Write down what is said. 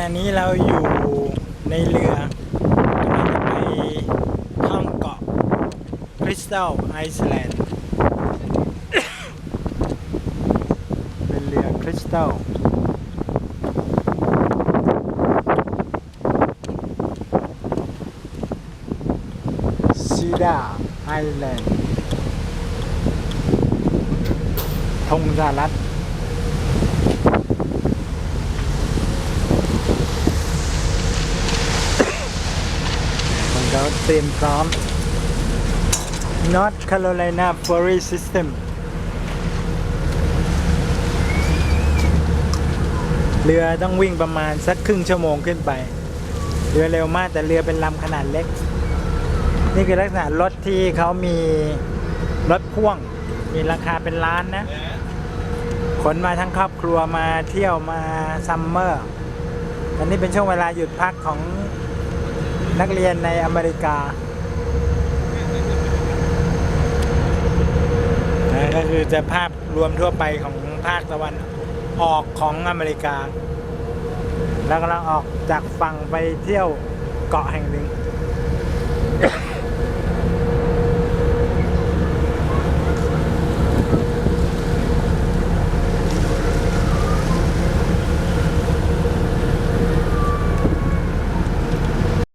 ณะนี้เราอยู่ในเรือกำลังจะไปท่องเกาะคริสตัลไอซ์แลนด์เป็นเรือคริสตัลซีดาไอแลนด์ธงสหรัฐ มันก็เตรียมพร้อม North Carolina Ferry System เรือต้องวิ่งประมาณสักครึ่งชั่วโมงขึ้นไป เรือเร็วมากแต่เรือเป็นลำขนาดเล็ก นี่คือลักษณะรถที่เขามีรถพ่วง มีราคาเป็นล้านนะ ขนมาทั้งครอบครัวมาเที่ยวมาซัมเมอร์อันนี้เป็นช่วงเวลาหยุดพักของ นักเรียนในอเมริกานะก็คือจะภาพรวมทั่วไปของภาคตะวันออกของอเมริกา แล้วกำลังออกจากฝั่งไปเที่ยวเกาะแห่งหนึ่ง